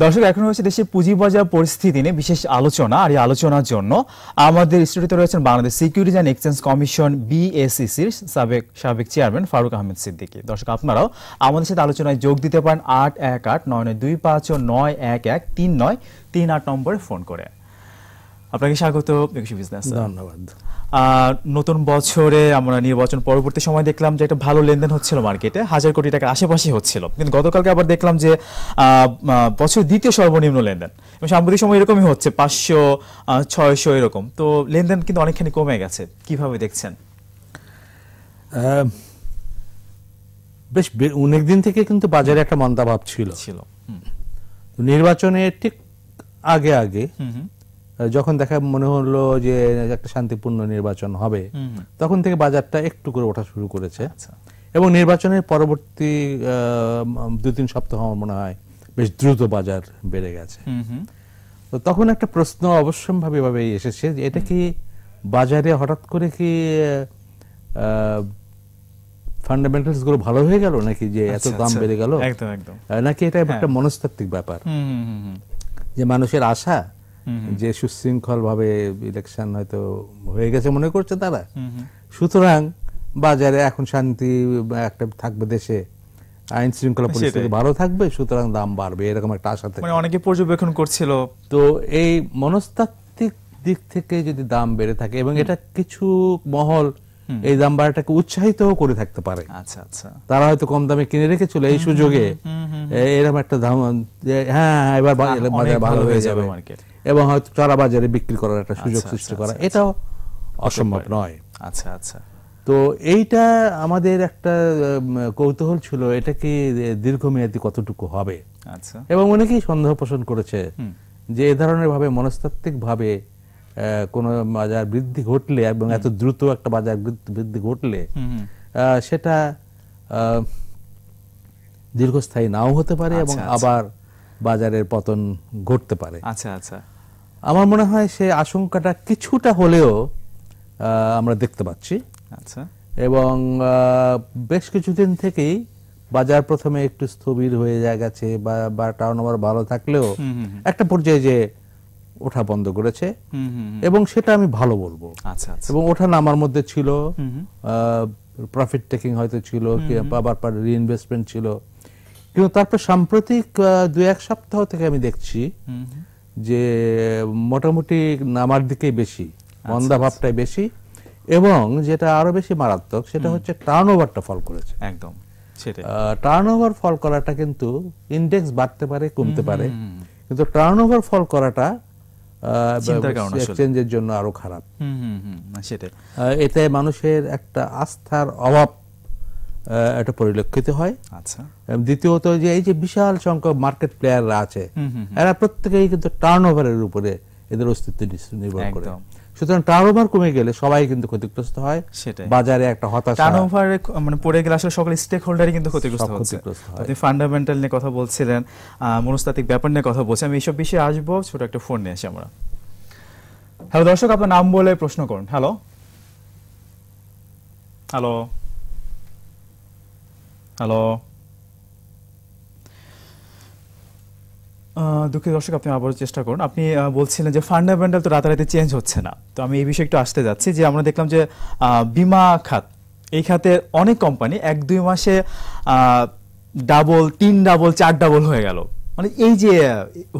দর্শক, এখন হচ্ছে দেশের পুঁজিবাজার পরিস্থিতি নিয়ে বিশেষ আলোচনা, আর এই আলোচনার জন্য আমাদের স্টুডিওতে রয়েছেন Bangladesh Securities and Exchange Commission বিএসিসির সাবেক সাবেক চেয়ারম্যান ফারুক আহমেদ সিদ্দিকী। দর্শক, আপনারাও আমাদের সাথে আলোচনায় যোগ দিতে পারেন আট এক আট, নয় নয় দুই পাঁচ নয় এক এক তিন নয় তিন আট নম্বরে ফোন করে। আপনাকে স্বাগত বিজনেস ধন্যবাদ। নতুন বছরে আমরা নির্বাচন পরবর্তী সময় দেখলাম যে একটা ভালো লেনদেন হচ্ছিল মার্কেটে হাজার কোটি টাকার আশেপাশে হচ্ছিল। কিন্তু গতকালকে আবার দেখলাম যে বছরের দ্বিতীয় সর্বনিম্ন লেনদেন। এবং সাম্প্রতিক সময় এরকমই হচ্ছে পাঁচশো ছয়শো এরকম। তো লেনদেন কিন্তু অনেকখানি কমে গেছে। কীভাবে দেখছেন? বেশ অনেক দিন থেকে কিন্তু বাজারে একটা মন্দাভাব ছিল। ছিল নির্বাচনের ঠিক আগে আগে যখন দেখা মনে হলো যে একটা শান্তিপূর্ণ নির্বাচন হবে। তখন থেকে বাজারটা একটু করে ওঠা শুরু করেছে আচ্ছা এবং নির্বাচনের পরবর্তী দু তিন সপ্তাহ আমার মনে হয় বেশ দ্রুত বাজার বেড়ে গেছে। তো তখন একটা প্রশ্ন অবশ্যম্ভাবী ভাবে এসেছে যে এটা কি বাজারে হঠাৎ করে কি ফান্ডামেন্টালসগুলো ভালো হয়ে গেল নাকি যে এত আচ্ছা, দাম আচ্ছা। বেড়ে গেল একদম একদম নাকি এটা একটা মনস্তাত্ত্বিক ব্যাপার। যে মানুষের আশা যে সুশৃঙ্খল ভাবে ইলেকশন হয়তো হয়ে গেছে মনে করছে তারা। সুতরাং বাজারে এখন শান্তি একটা থাকবে দেশে আইন শৃঙ্খলা পরিস্থিতি ভালো থাকবে সুতরাং দাম বাড়বে এরকম একটা আশা থাকে মানে অনেকে পর্যবেক্ষণ করছিল। তো এই মনস্তাত্ত্বিক দিক থেকে যদি দাম বেড়ে থাকে এবং এটা কিছু মহল এই দাম বাড়াটাকে উৎসাহিত করে থাকতে পারে। আচ্ছা আচ্ছা। তারা হয়তো কম দামে কিনে রেখেছিল এই সুযোগে। এরকম একটা দাম হ্যাঁ হ্যাঁ, এবার বাজার ভালো হয়ে যাবে। এবং হয়তো চড়া বাজারে বিক্রি করার একটা সুযোগ আচ্ছা, সৃষ্টি আচ্ছা, করা। আচ্ছা, এটাও অসম্ভব নয়। আচ্ছা আচ্ছা। তো এইটা আমাদের একটা কৌতূহল ছিল এটা কি দীর্ঘমেয়াদী কতটুকু হবে? আচ্ছা। এবং অনেকেই সন্দেহ পোষণ করেছে যে এ ধরনের ভাবে মনস্তাত্ত্বিক ভাবে কোন বাজার বৃদ্ধি ঘটলে এবং এত দ্রুত একটা বাজার বৃদ্ধি- ঘটলে সেটা দীর্ঘস্থায়ী নাও হতে পারে এবং আচ্ছা, আচ্ছা। আবার বাজারের পতন ঘটতে পারে। আচ্ছা আচ্ছা। আমার মনে হয় সে আশঙ্কাটা কিছুটা হলেও আহ, আমরা দেখতে পাচ্ছি। আচ্ছা। এবং আহ, বেশ কিছুদিন থেকেই বাজার প্রথমে একটু স্থবির হয়ে যায় গেছে বা টার্ন ওভার ভালো থাকলেও একটা পর্যায়ে যে ওঠা বন্ধ করেছে। এবং সেটা আমি ভালো বলব। আচ্ছা আচ্ছা। এবং ওঠা নামার মধ্যে ছিল। প্রফিট টেকিং হয়তো ছিল আবার রিইনভেস্টমেন্ট ছিল। কিন্তু তারপর সাম্প্রতিক দু এক সপ্তাহ থেকে আমি দেখছি। যে মোটামুটি নামার দিকেই বেশি আচ্ছা, মন্দা ভাবটাই বেশি। এবং যেটা আরও বেশি মারাত্মক সেটা হচ্ছে টার্ন ওভারটা ফল করেছে। একদম টার্ন ওভার ফল করাটা কিন্তু ইন্ডেক্স বাড়তে পারে কমতে পারে। কিন্তু টার্ন ওভার ফল করাটা। এক্সচেঞ্জের জন্য আরও খারাপ। সেটাই। এতে মানুষের একটা আস্থার অভাব এটা পরিলক্ষিত হয়। আচ্ছা। দ্বিতীয়ত যে এই যে বিশাল সংখ্যক মার্কেট প্লেয়াররা আছে এরা প্রত্যেকেই কিন্তু টার্ন ওভারের উপরে এদের অস্তিত্ব নির্ভর করে। সুতরাং টার্ন ওভার কমে গেলে সবাই কিন্তু ক্ষতিগ্রস্ত হয়। সেটাই। বাজারে একটা হতাশা। টার্নওভার মানে পড়ে গেলে আসলে সকল স্টেক হোল্ডারই কিন্তু ক্ষতিগ্রস্ত হচ্ছে। আপনি ফান্ডামেন্টাল নিয়ে কথা বলছিলেন মনস্তাত্ত্বিক ব্যাপার নিয়ে কথা বলছি আমি এইসব বিষয়ে আসব ছোট একটা ফোন নিয়ে আসি আমরা। হ্যালো দর্শক আপনার নাম বলে প্রশ্ন করুন। হ্যালো হ্যালো হ্যালো দুঃখিত দর্শক আপনি আবারও চেষ্টা করুন। আপনি বলছিলেন যে ফান্ডামেন্টাল তো রাতারাতি চেঞ্জ হচ্ছে না। তো আমি এই বিষয়ে একটু আসতে যাচ্ছি যে আমরা দেখলাম যে বিমা খাত এই খাতে অনেক কোম্পানি এক দুই মাসে ডাবল তিন ডাবল চার ডাবল হয়ে গেল। মানে এই যে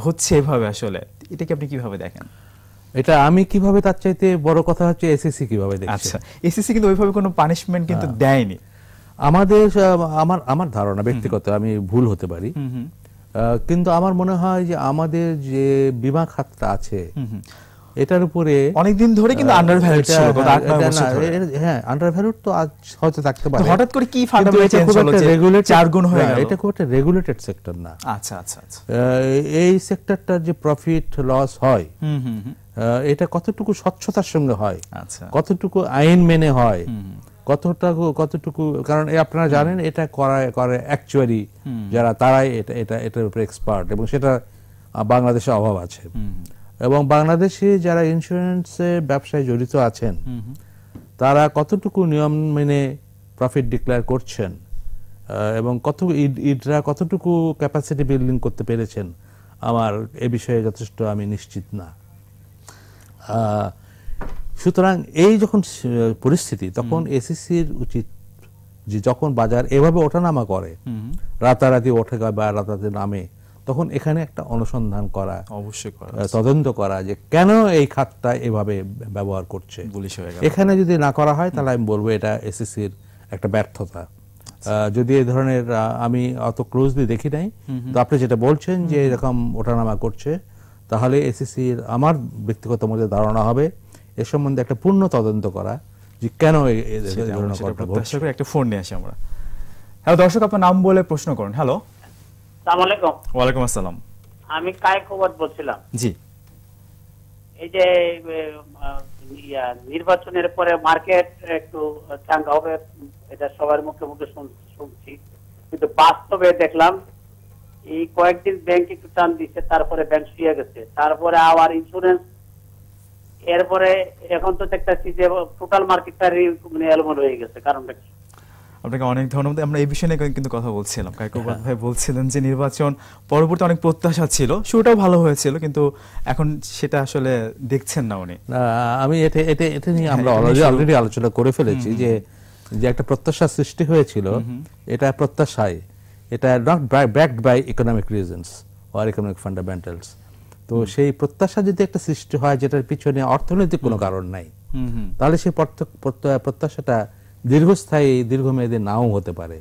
হচ্ছে এভাবে আসলে এটাকে আপনি কীভাবে দেখেন? এটা আমি কীভাবে তার চাইতে বড় কথা হচ্ছে এসএসসি কীভাবে দেখছে? আচ্ছা এসএসসি কিন্তু ওইভাবে কোনো পানিশমেন্ট কিন্তু দেয়নি। আমাদের আমার আমার ধারণা ব্যক্তিগত আমি ভুল হতে পারি। কিন্তু আমার মনে হয় যে আমাদের যে বিমা খাতটা আছে এটার উপরে অনেকদিন ধরে কিন্তু আন্ডার ভ্যালুড ছিল। হ্যাঁ আন্ডার ভ্যালুড তো আজ হয়তো থাকতে পারে। হঠাৎ করে কি ফান্ডামেন্টাল চেঞ্জ হলো যে চার গুণ হয়ে গেল? এটা খুব একটা রেগুলেটেড সেক্টর না। আচ্ছা আচ্ছা আচ্ছা। এই সেক্টরটার যে প্রফিট লস হয় হুম হুম হুম। এটা কতটুকু স্বচ্ছতার সঙ্গে হয় আচ্ছা। কতটুকু আইন মেনে হয় কতটুকু কতটুকু কারণ আপনারা জানেন এটা করায় করে অ্যাকচুয়ারি যারা তারাই এটা এটা এটার উপরে এক্সপার্ট এবং সেটা বাংলাদেশে অভাব আছে। এবং বাংলাদেশে যারা ইন্স্যুরেন্সের ব্যবসায় জড়িত আছেন তারা কতটুকু নিয়ম মেনে প্রফিট ডিক্লেয়ার করছেন এবং কত ইড- ইডরা কতটুকু ক্যাপাসিটি বিল্ডিং করতে পেরেছেন আমার এ বিষয়ে যথেষ্ট আমি নিশ্চিত না। সুতরাং এই যখন পরিস্থিতি তখন এসিসির উচিত যে যখন বাজার এভাবে ওঠানামা করে রাতারাতি ওঠে বা রাতারাতি নামে তখন এখানে একটা অনুসন্ধান করা অবশ্যই করা তদন্ত করা যে কেন এই খাতটা এভাবে ব্যবহার করছে। এখানে যদি না করা হয় তাহলে আমি বলব এটা এসএসসির একটা ব্যর্থতা। আহ, যদি এই ধরনের আমি অত ক্লোজলি দেখি নাই তো আপনি যেটা বলছেন যে এরকম ওঠানামা করছে তাহলে এসএসসির আমার ব্যক্তিগত মধ্যে ধারণা হবে এ সম্বন্ধে একটা পূর্ণ তদন্ত করা যে কেন একটা ফোন নিয়ে আসি আমরা। হ্যালো দর্শক আপনার নাম বলে প্রশ্ন করুন। হ্যালো। আলাইকুম ওয়ালাইকুম আসসালাম। আমি কায়েক ওবাদ বলছিলাম। জি। এই যে নির্বাচনের পরে মার্কেট একটু চাঙ্গা হবে এটা সবার মুখে মুখে শুন- শুনছি। কিন্তু বাস্তবে দেখলাম এই কয়েকদিন ব্যাংক একটু টান দিচ্ছে তারপরে ব্যাংক শুয়ে গেছে। তারপরে আবার ইন্স্যুরেন্স এরপরে এখন তো দেখতেছি যে টোটাল মার্কেটটা মানে এলোমেলো হয়ে গেছে কারণটা কি? আপনাকে অনেক ধন্যবাদ। আমরা এই বিষয়ে নিয়ে কিন্তু কথা বলছিলাম। কাইকোবাদ ভাই বলছিলেন যে নির্বাচন পরবর্তী অনেক প্রত্যাশা ছিল শুরুটাও ভালো হয়েছিল কিন্তু এখন সেটা আসলে দেখছেন না উনি। আমি এটা এটা এটা নিয়ে আমরা হ্যাঁ, অলরেডি অলরেডি আলোচনা করে ফেলেছি যে যে একটা প্রত্যাশা সৃষ্টি হয়েছিল এটা প্রত্যাশায়। এটা not backed by economic reasons or economic fundamentals তো সেই প্রত্যাশা যদি একটা সৃষ্টি হয় যেটার পিছনে অর্থনৈতিক কোনো কারণ নাই তাহলে সেই প্রত্য- প্রত্য- প্রত্যাশাটা দীর্ঘস্থায়ী দীর্ঘমেয়াদী নাও হতে পারে।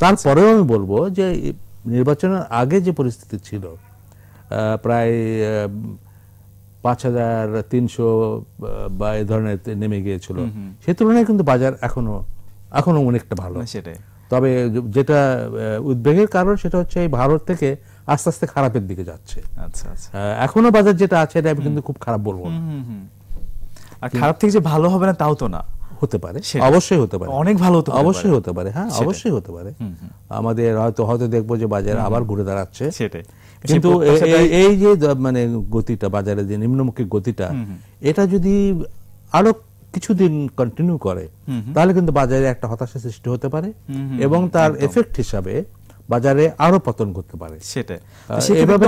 তারপরেও আমি বলব যে নির্বাচনের আগে যে পরিস্থিতি ছিল প্রায় পাঁচ হাজার তিনশো বা এই ধরনের নেমে গিয়েছিল। সে তুলনায় কিন্তু বাজার এখনও এখনও অনেকটা ভালো। সেটাই। তবে যেটা উদ্বেগের কারণ সেটা হচ্ছে এই ভারত থেকে আস্তে আস্তে খারাপের দিকে যাচ্ছে। আচ্ছা আচ্ছা। এখনও বাজার যেটা আছে এটা আমি কিন্তু খুব খারাপ বলব না। আর খারাপ থেকে যে ভালো হবে না তাও তো না। হতে পারে। অবশ্যই হতে পারে। অনেক ভালো হতে অবশ্যই হতে পারে। হ্যাঁ অবশ্যই হতে পারে। আমাদের হয়তো হয়তো দেখব যে বাজার আবার ঘুরে দাঁড়াচ্ছে। সেটাই। কিন্তু এই যে মানে গতিটা বাজারে যে নিম্নমুখী গতিটা এটা যদি আরও কিছুদিন কন্টিনিউ করে তাহলে কিন্তু বাজারে একটা হতাশা সৃষ্টি হতে পারে এবং তার এফেক্ট হিসাবে বাজারে আরও পতন করতে পারে। সেটাই।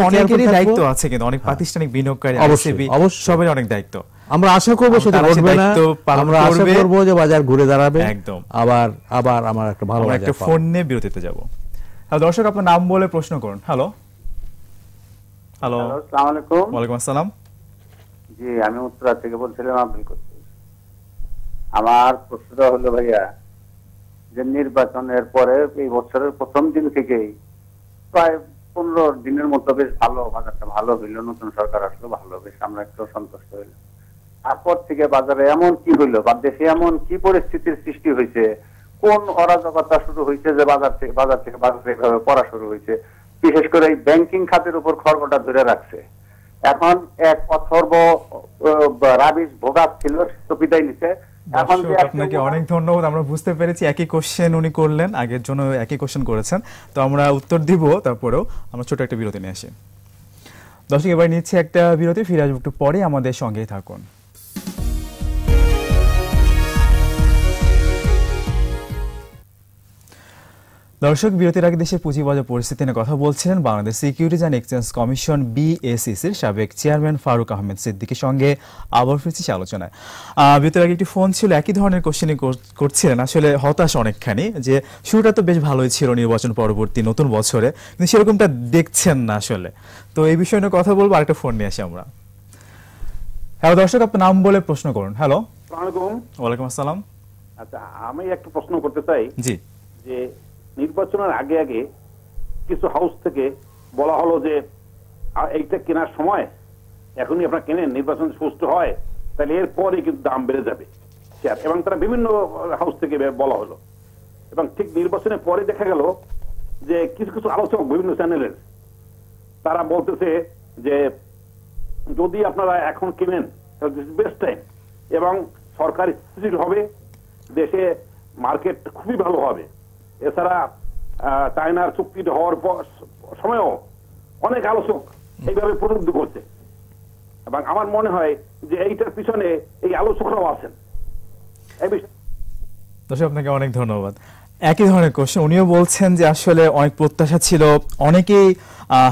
অনেকেরই দায়িত্ব আছে কিন্তু অনেক প্রাতিষ্ঠানিক বিনিয়োগকারী অবশ্যই, অবশ্যই। সবারই অনেক দায়িত্ব। আমরা আশা করব সেটা ঘটবে না। আমরা আশা করব। যে বাজার ঘুরে দাঁড়াবে। একদম। আবার আবার আমার একটা ভালো একটা ফোন নিয়ে বিরতিতে যাব। হ্যালো দর্শক আপনার নাম বলে প্রশ্ন করুন। হ্যালো। হ্যালো। আসসালামু আলাইকুম ওয়ালাইকুম আসসালাম। জি আমি উত্তরা থেকে বলছিলাম আব্দুল কদ্দুস আমার প্রশ্নটা হলো ভাইয়া যে নির্বাচনের পরে এই বছরের প্রথম দিন থেকেই প্রায় পনেরো দিনের মতো বেশ ভালো, বাজারটা ভালো হইল, নতুন সরকার আসলো, ভালো, বেশ আমরা একটু সন্তুষ্ট হইল তারপর থেকে বাজারে এমন কি হইল বা দেশে এমন কি পরিস্থিতির সৃষ্টি হয়েছে কোন অরাজকতা শুরু হয়েছে যে বাজার থেকে বাজার থেকে বাজার এভাবে পড়া শুরু হয়েছে বিশেষ করে এই ব্যাংকিং খাতের উপর খড়গটা ধরে রাখছে। এখন এক অথর্ব রাবিশ ভোগাত ছিল, সে তো বিদায় নিছে। দর্শক, আপনাকে অনেক ধন্যবাদ। আমরা বুঝতে পেরেছি একই কোশ্চেন উনি করলেন আগের জন্য একই কোশ্চেন করেছেন। তো আমরা উত্তর দিব তারপরেও আমরা ছোট একটা বিরতি নিয়ে আসি। দর্শক এবার নিচ্ছে একটা বিরতি ফিরে আসব একটু পরে। আমাদের সঙ্গেই থাকুন। দর্শক বিরতির আগে দেশের পুঁজিবাজার পরিস্থিতি নিয়ে কথা বলছিলেন Bangladesh Securities and Exchange Commission বিএসিসির সাবেক চেয়ারম্যান ফারুক আহমেদ সিদ্দিকের সঙ্গে আবার ফিরছি আলোচনায়। বিরতির আগে একটি ফোন ছিল একই ধরনের কোশ্চেনই করছিলেন। আসলে হতাশ অনেকখানি যে শুরুটা তো বেশ ভালোই ছিল নির্বাচন পরবর্তী নতুন বছরে কিন্তু সেরকমটা দেখছেন না আসলে। তো এই বিষয়ে নিয়ে কথা বলব আরেকটা ফোন নিয়ে আসি আমরা। হ্যালো দর্শক আপনার নাম বলে প্রশ্ন করুন। হ্যালো। ওয়ালাইকুম আসসালাম। আচ্ছা আমি একটা প্রশ্ন করতে চাই। জি। যে নির্বাচনের আগে আগে কিছু হাউস থেকে বলা হলো যে এইটা কেনার সময় এখনই আপনারা কেনেন, নির্বাচন সুস্থ হয়, তাহলে এরপরে কিন্তু দাম বেড়ে যাবে। শেয়ার। এবং তারা বিভিন্ন হাউস থেকে বলা হলো। এবং ঠিক নির্বাচনের পরে দেখা গেল যে কিছু কিছু আলোচক বিভিন্ন চ্যানেলের তারা বলতেছে যে, যদি আপনারা এখন কিনেন বেস্ট টাইম এবং সরকার হবে, দেশে মার্কেট খুবই ভালো হবে। এছাড়া চায়নার চুক্তি হওয়ার সময়ও অনেক আলোচক এইভাবে প্রলুব্ধ করছে। এবং আমার মনে হয় যে এইটার পিছনে এই আলোচকরাও আছেন। এই বিষয়ে আপনাকে অনেক ধন্যবাদ। একই ধরনের কোশ্চেন উনিও বলছেন যে আসলে অনেক প্রত্যাশা ছিল। অনেকেই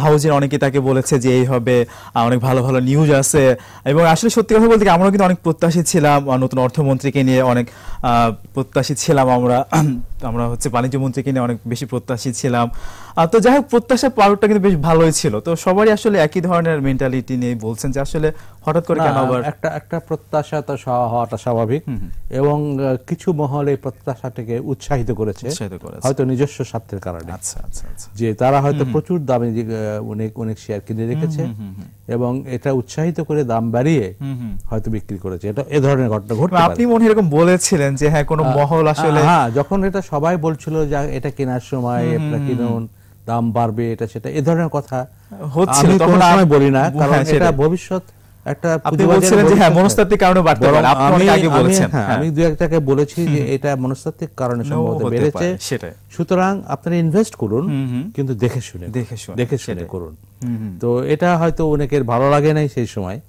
হাউজের অনেকে তাকে বলেছে যে এই হবে অনেক ভালো ভালো নিউজ আছে। এবং আসলে সত্যি কথা বলতে আমরাও কিন্তু অনেক প্রত্যাশী ছিলাম নতুন অর্থমন্ত্রীকে নিয়ে অনেক প্রত্যাশী ছিলাম আমরা। আমরা হচ্ছে বাণিজ্য মন্ত্রীকে নিয়ে অনেক বেশি প্রত্যাশী ছিলাম। তো যাই হোক প্রত্যাশা পাওয়ারটা কিন্তু বেশ ভালোই ছিল। তো সবারই আসলে একই ধরনের মেন্টালিটি নিয়ে বলছেন যে আসলে হঠাৎ করে কেন আবার একটা একটা প্রত্যাশা তো হওয়াটা স্বাভাবিক। এবং কিছু মহল এই প্রত্যাশাটাকে উৎসাহিত করেছে। হয়তো নিজস্ব স্বার্থের কারণে। আচ্ছা আচ্ছা আচ্ছা। যে তারা হয়তো প্রচুর দামে যে, অনেক অনেক শেয়ার কিনে রেখেছে এবং এটা উৎসাহিত করে দাম বাড়িয়ে হয়তো বিক্রি করেছে। এটা এ ধরনের ঘটনা ঘটতে আপনি মনে হয় এরকম বলেছিলেন যে হ্যাঁ কোনো মহল আসলে হ্যাঁ যখন এটা সবাই বলছিল যে এটা কেনার সময় এটা কিনুন দাম বাড়বে এটা সেটা এ ধরনের কথা হচ্ছে আমি তখন কোনো সময় বলি না কারণ হ্যাঁ, এটা ভবিষ্যৎ একটা আপনি পুঁজিবাজারের বলছিলেন যে হ্যাঁ ভবিষ্যৎ- মনস্তাত্ত্বিক কারণে বাড়তে বরং পারে। আপনি অনেক আগে বলেছেন। আমি দু একটাকে বলেছি যে এটা মনস্তাত্ত্বিক কারণে সম্ভবত বেড়েছে। সেটাই। সুতরাং আপনারা ইনভেস্ট করুন কিন্তু দেখে শুনে দেখে শুনে, দেখে শুনে করুন। তো এটা হয়তো অনেকের ভালো লাগে নাই সেই সময়।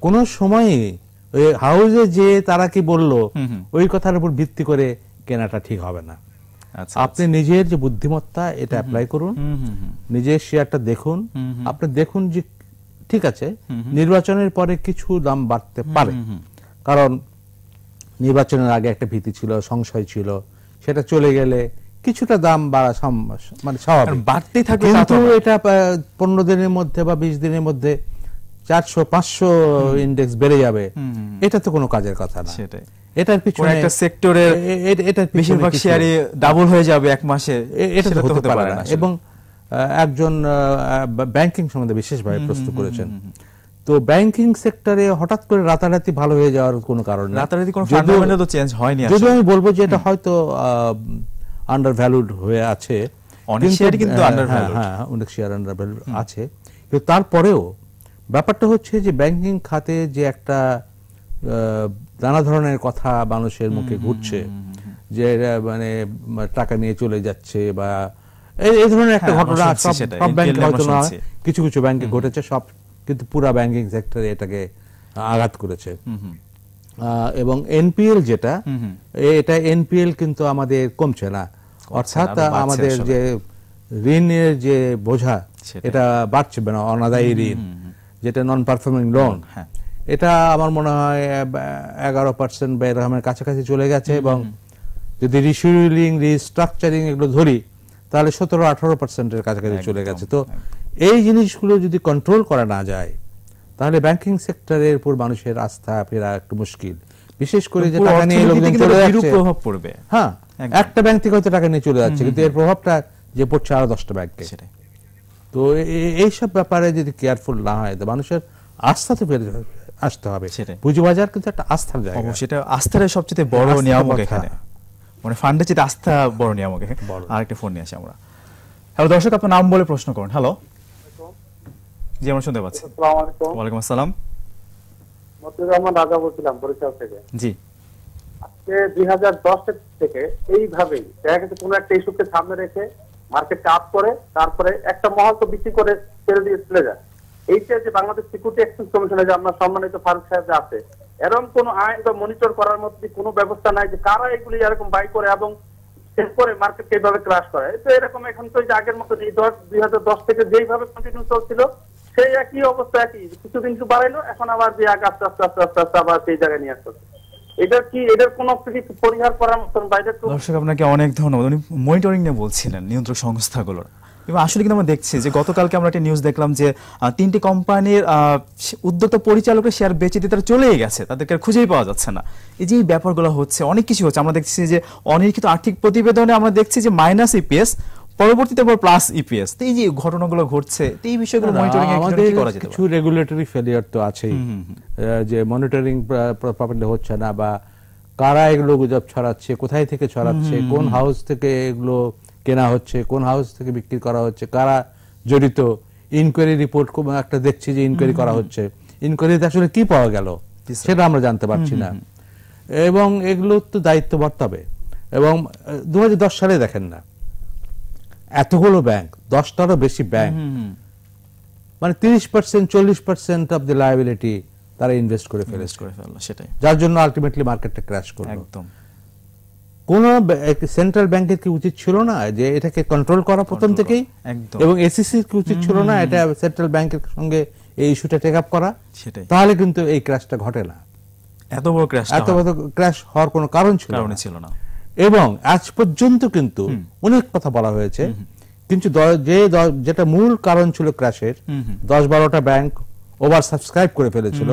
কোন সময় ওই হাউসে যে তারা কি বলল ওই কথার উপর ভিত্তি করে কেনাটা ঠিক হবে না। আচ্ছা আপনি নিজের যে বুদ্ধিমত্তা এটা অ্যাপ্লাই করুন। নিজের শেয়ারটা দেখুন। আপনি দেখুন যে ঠিক আছে নির্বাচনের পরে কিছু দাম বাড়তে পারে। কারণ নির্বাচনের আগে একটা ভীতি ছিল সংশয় ছিল সেটা চলে গেলে কিছুটা দাম বাড়া মানে স্বাভাবিক। বাড়তেই থাকবে কিন্তু এটা পনেরো দিনের মধ্যে বা বিশ দিনের মধ্যে চারশো পাঁচশো ইন্ডেক্স বেড়ে যাবে। এটা তো কোনো কাজের কথা না। সেটাই। এটার পিছনে একটা সেক্টরের এটার বেশিরভাগ শেয়ারই ডাবল হয়ে যাবে এক মাসে এটা তো হতে পারে না। এবং একজন ব্যাংকিং সম্বন্ধে বিশেষভাবে প্রশ্ন করেছেন। তো ব্যাংকিং সেক্টরে হঠাৎ করে রাতারাতি ভালো হয়ে যাওয়ার কোনো কারণ নেই। রাতারাতি কোনো ফান্ডামেন্টাল তো চেঞ্জ হয়নি যদিও আমি বলব যে এটা হয়তো আন্ডার ভ্যালুড হয়ে আছে। অনেক কিন্তু- কিন্তু হ্যাঁ। হ্যাঁ হ্যাঁ, অনেক শেয়ার আন্ডার আছে। কিন্তু তারপরেও ব্যাপারটা হচ্ছে যে ব্যাংকিং খাতে যে একটা নানা ধরনের কথা মানুষের মুখে ঘুরছে। যে মানে টাকা নিয়ে চলে যাচ্ছে বা এই ধরনের একটা হ্যাঁ, ঘটনা সব ব্যাংকে হয়তো না কিছু কিছু ব্যাংকে ঘটেছে সব কিন্তু পুরা ব্যাংকিং সেক্টরে এটাকে আঘাত করেছে। এবং এনপিএল যেটা এটা এনপিএল কিন্তু আমাদের কমছে না। অর্থাৎ আমাদের যে ঋণের যে বোঝা এটা বাড়ছে না অনাদায়ী ঋণ। যেটা নন পারফর্মিং লোন। এটা আমার মনে হয় এগারো পার্সেন্ট বা এরকমের কাছাকাছি চলে গেছে এবং যদি রিশিউলিং রিস্ট্রাকচারিং এগুলো ধরি তাহলে সতেরো আঠারো পার্সেন্টের কাছাকাছি চলে গেছে। তো এই জিনিসগুলো যদি কন্ট্রোল করা না যায় তাহলে ব্যাংকিং সেক্টরের উপর মানুষের আস্থা ফেরা একটু মুশকিল। বিশেষ করে যে টাকা নিয়ে লোকজন চলে যাচ্ছে। প্রভাব পড়বে। হ্যাঁ একটা ব্যাংক থেকে হয়তো টাকা নিয়ে চলে যাচ্ছে কিন্তু এর প্রভাবটা যে পড়ছে আরও দশটা ব্যাংকে তো এইসব ব্যাপারে যদি কেয়ারফুল না হয় তো মানুষের আস্থা তো ফেরে আসতে হবে। সেটাই। পুঁজিবাজার কিন্তু একটা আস্থার জায়গা। এটা আস্থার সবচেয়ে বড় নিয়ামক এখানে। মানে ফান্ডের চেয়ে আস্থা বড় নিয়ামক এখানে আরেকটা ফোন নিয়ে আসি আমরা। হ্যালো দর্শক আপনার নাম বলে প্রশ্ন করুন। হ্যালো। জি আমরা শুনতে পাচ্ছি। আসসালামু আলাইকুম। ওয়ালাইকুম আসসালাম। মতিউর রহমান রাজা বলছিলাম বরিশাল থেকে। জি। আজকে দুই হাজার দশের থেকে এইভাবেই দেখা গেছে কোনো একটা ইস্যুকে সামনে রেখে মার্কেট আপ করে তারপরে একটা মহল তো বিক্রি করে ছেড়ে দিয়ে চলে যায়। এইটা যে বাংলাদেশ সিকিউরিটি এক্সচেঞ্জ কমিশনে যে আপনার সম্মানিত ফারুক সাহেব যে আছে এরকম কোন আইন বা মনিটর করার মধ্যে কোনো ব্যবস্থা নাই যে কারা এগুলি এরকম বাই করে এবং শেষ করে মার্কেটকে এইভাবে ক্রাশ করে। তো এরকম এখন তো যে আগের মতো দশ, দুই হাজার দশ থেকে যেইভাবে কন্টিনিউ চলছিল, সেই একই অবস্থা একই। কিছুদিন একটু বাড়াইলো, এখন আবার যে আগে আস্তে আস্তে আস্তে আস্তে আস্তে আবার সেই জায়গায় নিয়ে আসতে এটার কি, এটার কোন কিছু পরিহার করার মতন বাইরে দর্শক, আপনাকে অনেক ধন্যবাদ। উনি মনিটরিং নিয়ে বলছিলেন, নিয়ন্ত্রক সংস্থাগুলোর। এবং আসলে কিন্তু আমরা দেখছি যে গতকালকে আমরা একটা নিউজ দেখলাম যে তিনটি কোম্পানির উদ্যোক্তা পরিচালকের শেয়ার বেচে দিয়ে তারা চলেই গেছে। তাদেরকে খুঁজেই পাওয়া যাচ্ছে না। এই যে ব্যাপারগুলো হচ্ছে অনেক কিছু হচ্ছে। আমরা দেখছি যে অনিরীক্ষিত আর্থিক প্রতিবেদনে আমরা দেখছি যে মাইনাস ইপিএস পরবর্তীতে আবার প্লাস ইপিএস তো এই যে ঘটনাগুলো ঘটছে তো এই বিষয়গুলো মনিটরিং কি করা যেতে কিছু রেগুলেটরি ফেলিয়ার তো আছেই। যে মনিটরিং প্রপারলি হচ্ছে না বা কারা এগুলো গুজব ছড়াচ্ছে কোথায় থেকে ছড়াচ্ছে কোন হাউস থেকে এগুলো কেনা হচ্ছে কোন হাউস থেকে বিক্রি করা হচ্ছে কারা জড়িত? ইনকোয়ারি রিপোর্ট একটা দেখছি যে ইনকোয়ারি করা হচ্ছে। ইনকোয়ারিতে আসলে কি পাওয়া গেল? সেটা আমরা জানতে পারছি না। এবং এগুলো তো দায়িত্ব বর্তাবে। এবং দু হাজার দশ সালে দেখেন না। এতগুলো ব্যাংক দশটারও বেশি ব্যাংক মানে তিরিশ পার্সেন্ট চল্লিশ পার্সেন্ট অফ দি লাইবিলিটি তারা ইনভেস্ট করে ফেলেছে। করে ফেলল সেটাই। যার জন্য আলটিমেটলি মার্কেটটা ক্র্যাশ করল। একদম। কোন সেন্ট্রাল ব্যাংকের কি উচিত ছিল না যে এটাকে কন্ট্রোল করা প্রথম থেকেই? এবং এসিসির কি উচিত ছিল না এটা সেন্ট্রাল ব্যাংকের সঙ্গে এই ইস্যুটা টেক আপ করা? সেটাই। তাহলে কিন্তু এই ক্র্যাশটা ঘটে না। এত বড় ক্র্যাশ এত বড় ক্র্যাশ হওয়ার কোনো কারণ ছিল কারণে না ছিল না। এবং আজ পর্যন্ত কিন্তু অনেক কথা বলা হয়েছে। কিন্তু যে যেটা মূল কারণ ছিল ক্র্যাশের দশ বারোটা ব্যাংক ওভার সাবস্ক্রাইব করে ফেলেছিল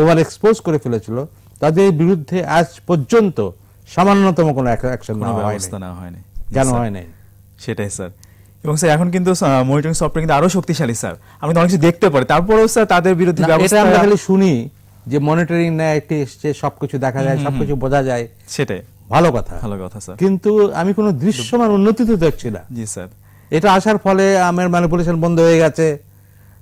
ওভার এক্সপোজ করে ফেলেছিল। তাদের বিরুদ্ধে আজ পর্যন্ত সামান্যতম কোনো অ্যাকশন ব্যবস্থা হয়নি। কেন হয় নাই সেটাই স্যার। এবং স্যার এখন কিন্তু মনিটরিং সফটওয়্যার কিন্তু আরও শক্তিশালী স্যার। অনেক কিছু দেখতে পারি। তারপরেও স্যার তাদের বিরুদ্ধে ব্যবস্থা আমরা খালি শুনি যে মনিটরিং একটি এসছে সবকিছু দেখা যায় সবকিছু বোঝা যায়। সেটাই। ভালো কথা। ভালো কথা স্যার। কিন্তু আমি কোনো দৃশ্যমান উন্নতি তো দেখছি না। জি স্যার। এটা আসার ফলে আমের ম্যানিপুলেশন বন্ধ হয়ে গেছে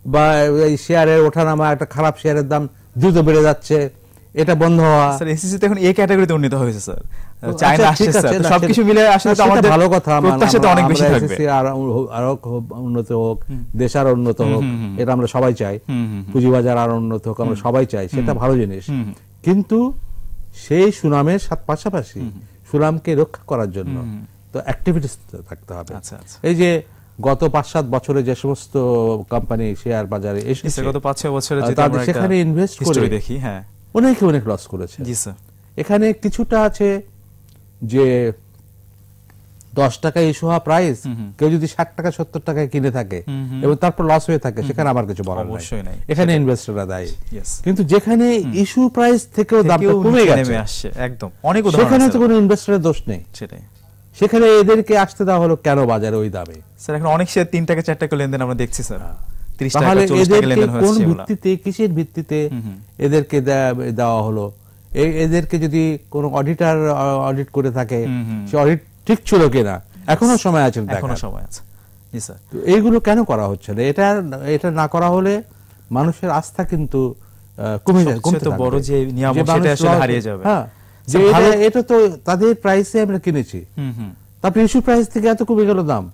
বা এই শেয়ারের ওঠানামা একটা খারাপ শেয়ারের দাম দ্রুত বেড়ে যাচ্ছে। এটা বন্ধ হওয়া। স্যার এসিসি তো এখন এ ক্যাটাগরিতে উন্নীত হয়েছে স্যার। আচ্ছা, চায়না আসছে স্যার। সবকিছু মিলে আসলে তো আমাদের ভালো কথা মানে প্রত্যাশা তো অনেক বেশি থাকবে। SSC আরও আরও উন্নত হোক দেশ আরও উন্নত হোক এটা আমরা সবাই চাই। পুঁজিবাজার আরও উন্নত হোক আমরা সবাই চাই সেটা ভালো জিনিস। কিন্তু সেই সুনামের সাথে পাশাপাশি সুনামকে রক্ষা করার জন্য তো অ্যাক্টিভিটিস থাকতে হবে। আচ্ছা, আচ্ছা। এই যে গত পাঁচ সাত বছরে যে সমস্ত কোম্পানি শেয়ার বাজারে এসেছে গত পাঁচ ছয় বছরে সেখানে ইনভেস্ট করে দেখি হ্যাঁ। অনেকে অনেক লস করেছে জি স্যার এখানে কিছুটা আছে যে দশ টাকা ইস্যু হওয়া প্রাইস কেউ যদি ষাট টাকা সত্তর টাকায় কিনে থাকে এবং তারপর লস হয়ে থাকে সেখানে আমার কিছু বলার নাই। এখানে ইনভেস্টররা দায়ী। কিন্তু যেখানে ইস্যু প্রাইস থেকেও দামটা থেকেও কমে গেছে একদম। অনেক সেখানে তো কোনো ইনভেস্টরের দোষ নেই। সেটাই। সেখানে এদেরকে আসতে দেওয়া হলো কেন বাজারে ওই দামে? স্যার এখন অনেক শেয়ার তিন টাকা চার টাকা লেনদেন আমরা দেখছি স্যার। টাকা তাহলে এদেরকে কোন ভিত্তিতে কিসের ভিত্তিতে এদেরকে দেওয়া হলো? এদেরকে যদি কোন অডিটার অডিট করে থাকে সে অডিট ঠিক ছিল কিনা? এখনও সময় আছে এখনও সময় আছে। এইগুলো কেন করা হচ্ছে না? এটা এটা না করা হলে মানুষের আস্থা কিন্তু কমে যায় কমতে বড় যে নিয়ামক সেটা আসলে হারিয়ে যাবে। হ্যাঁ। যে এটা- তো তাদের প্রাইসে আমরা কিনেছি। হুম হুম। তারপরে ইস্যু প্রাইস থেকে এত কমে গেল দাম।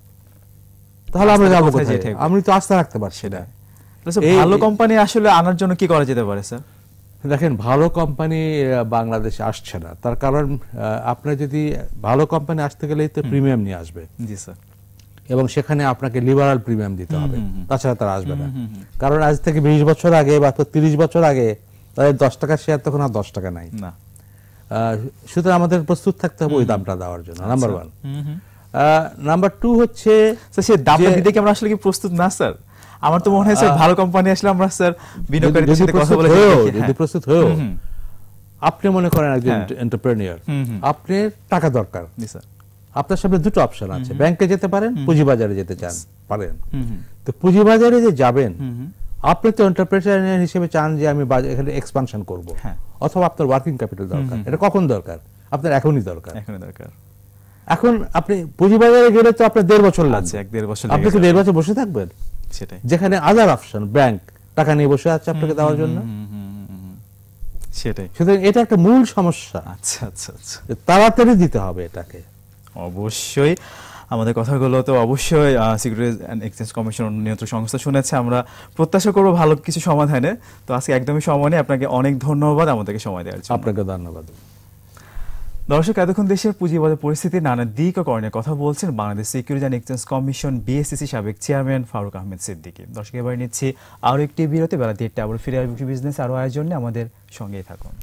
তাহলে আমরা যাব কোথায়? আমি তো আস্থা রাখতে পারছি না তাহলে ভালো কোম্পানি আসলে আনার জন্য কি করা যেতে পারে স্যার দেখেন ভালো কোম্পানি বাংলাদেশে আসছে না। তার কারণ আপনার যদি ভালো কোম্পানি আসতে তো প্রিমিয়াম নিয়ে আসবে। জি স্যার এবং সেখানে আপনাকে লিবারাল প্রিমিয়াম দিতে হবে। তাছাড়া তারা আসবে না। কারণ আজ থেকে বিশ বছর আগে বা তিরিশ বছর আগে তাদের দশ টাকার শেয়ার তখন আর দশ টাকা নাই। সুতরাং আমাদের প্রস্তুত থাকতে হবে ওই দামটা দেওয়ার জন্য নাম্বার ওয়ান নাম্বার টু হচ্ছে স্যার সে দামটা দিতে কি আমরা আসলে কি প্রস্তুত? না স্যার আমার তো মনে হয় স্যার ভালো কোম্পানি আসলে আমরা স্যার বিনিয়োগকারীদের সাথে কথা বলে যদি হ্যাঁ। প্রস্তুত হয়েও। আপনি মনে করেন একজন হ্যাঁ। এন্টারপ্রেনিয়র হুম, হুম। টাকা দরকার। আপনার সামনে দুটো অপশন আছে। ব্যাংকে যেতে পারেন পুঁজিবাজারে যেতে চান পারেন। তো পুঁজিবাজারে যে যাবেন। আপনি তো এন্টারপ্রেনার হিসেবে চান যে আমি এখানে এক্সপানশন করব। হ্যাঁ। অথবা আপনার ওয়ার্কিং ক্যাপিটাল দরকার। এটা কখন দরকার? আপনার এখনই দরকার। এখনই দরকার। এখন আপনি পুঁজিবাজারে গেলে তো আপনার দেড় বছর লাগবে। এক দেড় বছর আপনি কি দেড় বছর বসে থাকবেন? সেটাই। যেখানে আদার অপশন ব্যাংক টাকা নিয়ে বসে আছে আপনাকে দেওয়ার জন্য। সেটাই। সুতরাং এটা একটা মূল সমস্যা। আচ্ছা আচ্ছা আচ্ছা। তাড়াতাড়ি দিতে হবে এটাকে। অবশ্যই। আমাদের কথাগুলো তো অবশ্যই সিকিউরিটিজ অ্যান্ড এক্সচেঞ্জ কমিশন নিয়ন্ত্রণ সংস্থা শুনেছে। আমরা প্রত্যাশা করব ভালো কিছু সমাধানে। তো আজকে একদমই সময় নেই। আপনাকে অনেক ধন্যবাদ আমাদেরকে সময় দেওয়ার জন্য। আপনাকে ধন্যবাদ। দর্শক, এতক্ষণ দেশের পুঁজিবাজার পরিস্থিতির নানা দিক ও করণের কথা বলছেন Bangladesh security and exchange commission BSCC সাবেক চেয়ারম্যান ফারুক আহমেদ সিদ্দিকী। দর্শক, এবার নিচ্ছি আরও একটি বিরতি, বেলা দেড়টা আবার ফিরে আসব বিজনেস আরও আয়োজনে আমাদের সঙ্গেই থাকুন।